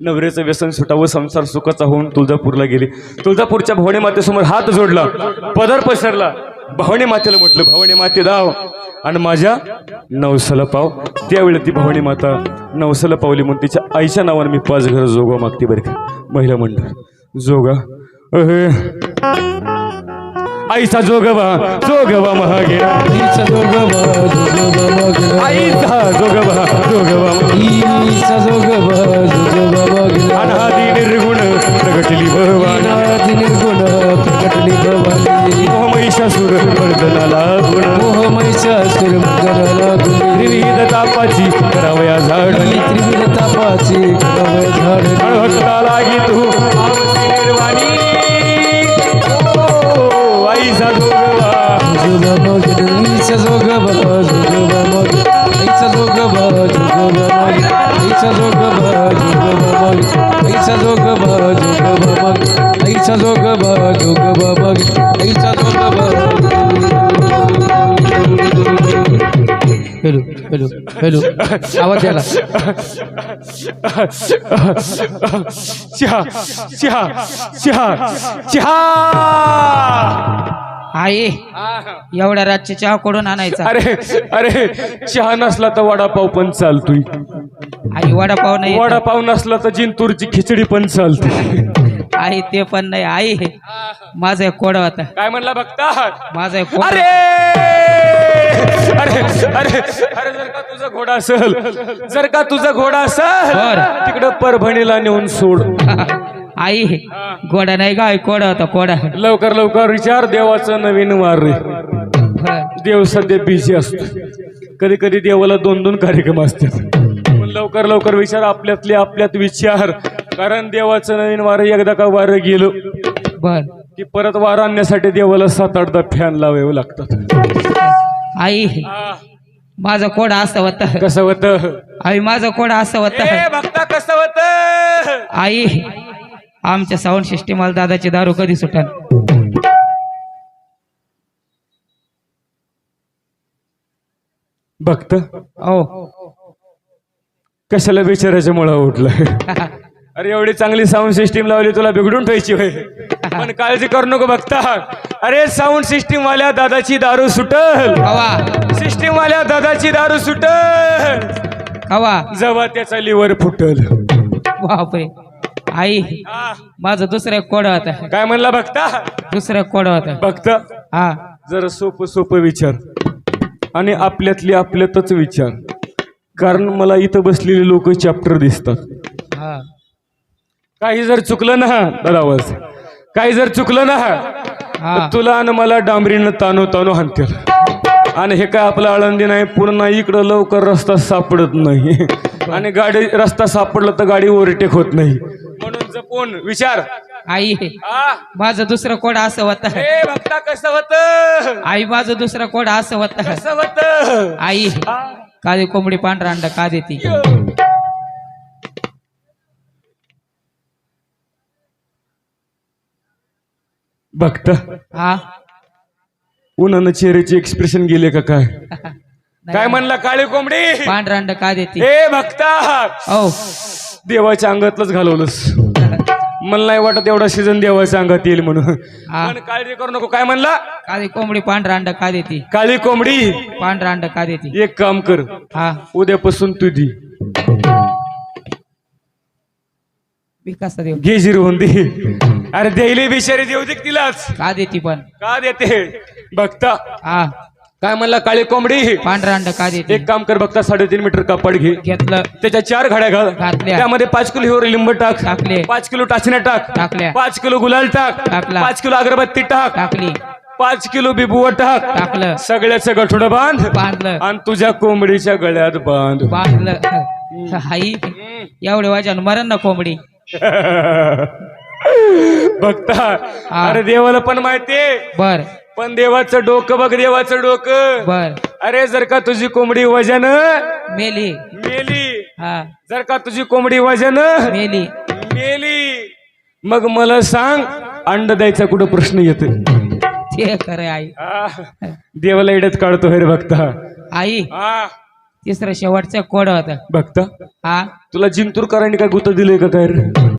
नवऱ्याचं व्यसन सुटावं संसार सुखाचा होऊन तुळजापूरला गेली. तुळजापूरच्या भवानी मातेसमोर हात जोडला पदर पसरला. भवानी मातेला म्हटलं भवानी माते दाव. आणि माझ्या नवसाला पाव. त्यावेळी ती भवानी माता नवसाला पावली म्हणून तिच्या आईच्या नावाने मी पाच घर जोगा मागते बरं का. महिला मंडळ जोगा. अहे. आईचा जोगवा जोगवा महागे ईचा जोगबा जोगबा मागला आईचा जोगवा जोगवा Icha जोगबा जोगबा मागला Icha जोगबा जोगबा मागला Icha जोगबा जोगबा मागला Icha जोगबा जोगबा मागला Icha hello hello hello आवाज द्याला चहा चहा चहा चहा आई एवढ्या रातची चहा कोडून आणायचा. अरे अरे चहा नसला तर वडापाव पण चालतोय. आई वडापाव नाही. वडापाव नसला तर जिंतूरची खिचडी पण चालते. आई ते पण नाही. आई माझा एक कोडा होता. काय म्हणला बघता माझा एक कोडा अरे! अरे अरे अरे जर का तुझा घोडा असेल जर का तुझा घोडा असेल बरं. तिकडं परभणीला नेऊन सोड. आई गोडा नाही का? आई कोडा होता कोडा. लवकर लवकर विचार देवाचं नवीन वार रे. देव सध्या बिझी असतो. कधी कधी देवाला दोन दोन कार्यक्रम असतात. पण लवकर लवकर विचार आपल्यातले आपल्यात विचार. कारण देवाचं नवीन वार एकदा का वार गेलो बर. की परत वार आणण्यासाठी देवाला सात आठ फॅन लावावे लागतात. आई माझा कोडा असं होत. कसं होतं? आई माझा कोडा असं होत. ए, बघता कसं होतं? आई आमच्या साऊंड सिस्टीमला दादाची दारू कधी सुटन? बघता? ओ कशाला बिचाराच्या मुळा उठलं? अरे एवढी चांगली साऊंड सिस्टीम लावली तुला बिघडून ठेवायची होय. पण काळजी करू नको बघता. अरे साऊंड सिस्टीम वाल्या दादाची दारू सुटल. सिस्टीम वाल्या दादाची दारू सुटल. कवा? जेव्हा त्याचा लिव्हर फुटल. बापरे. आई माझं दुसरं एक कोडा होता. काय म्हणला बघता दुसरं एक कोडा होता. बघता हा. जरा सोपं सोपं विचार. आणि आपल्यातली आपल्यातच विचार. कारण मला इथं बसलेले लोक चॅप्टर दिसतात. हा. काही जर चुकलं ना आवाज. काही जर चुकलं ना हा. तर तुला आणि मला डांबरीनं तानो तानो हाणतील. आणि हे काय आपलं आळंदी नाही पूर्ण इकडं लवकर रस्ता सापडत नाही. आणि गाडी रस्ता सापडला तर गाडी ओव्हरटेक होत नाही. जपून विचार. आई आ, माझं दुसरं कोड असं होत. हे बघता कसं होत? आई माझं दुसरं कोड असं होत. कसं होत? आई कादी कोंबडी पांढरा अंडा का देती? बघता हा? उन्हानं चेहऱ्याचे एक्सप्रेशन गेले का काय? काय म्हणला काळी कोंबडी? पांढरा अंडा का देती? हे बघता ओ देवाच्या अंगातलंच घालवलंस. मला नाही वाटत एवढा सीझन देवाच्या अंगात येईल म्हणून. हा. पण काळजी करू नको. काय म्हणला? कादी कोंबडी पांढरा अंडा का देती? काळी कोंबडी. पांढरा अंडा का देती? एक काम कर. हा. उद्यापासून तू दी. विकास देव घे जिरवून दे. अरे द्यायली बिचारी देऊ दे तिलाच. का देती पण? का देते? बघता. हा. काय म्हणला काळी कोंबडी? पांढरा अंडा का देती एक काम कर बघता साडेतीन मीटर कापड घे. घेतलं. त्याच्या चार घड्या घाल. घातल्या. त्यामध्ये पाच किलो हिवर लिंब टाक. टाकले. पाच किलो टाचण्या टाक. टाकल्या. पाच किलो गुलाल टाक. टाकला. पाच किलो अगरबत्ती टाक. टाकली. पाच किलो बिबुवा टाक टाकलं. सगळ्याचं गठोडं बांध. बांधलं. आणि तुझ्या कोंबडीच्या गळ्यात बांध. बांधलं. आई एवढे वाजन मरण ना कोंबडी. बघता. अरे देवाला पण माहितीये. बर. पण देवाचं डोकं बघ देवाचं डोकं. बर. अरे जर का तुझी कोंबडी वजन मेली. मेली. हा. जर का तुझी कोंबडी वजन मेली. मेली. मग मला सांग अंड द्यायचा कुठं प्रश्न येतो ते खरं आई देवाला एड्यात काढतो हे रे बघता आई हा तिसरा शेवटचा कोड होता. बघता हा. तुला जिंतूरकरांनी काय गुत दिलंय का काय रे?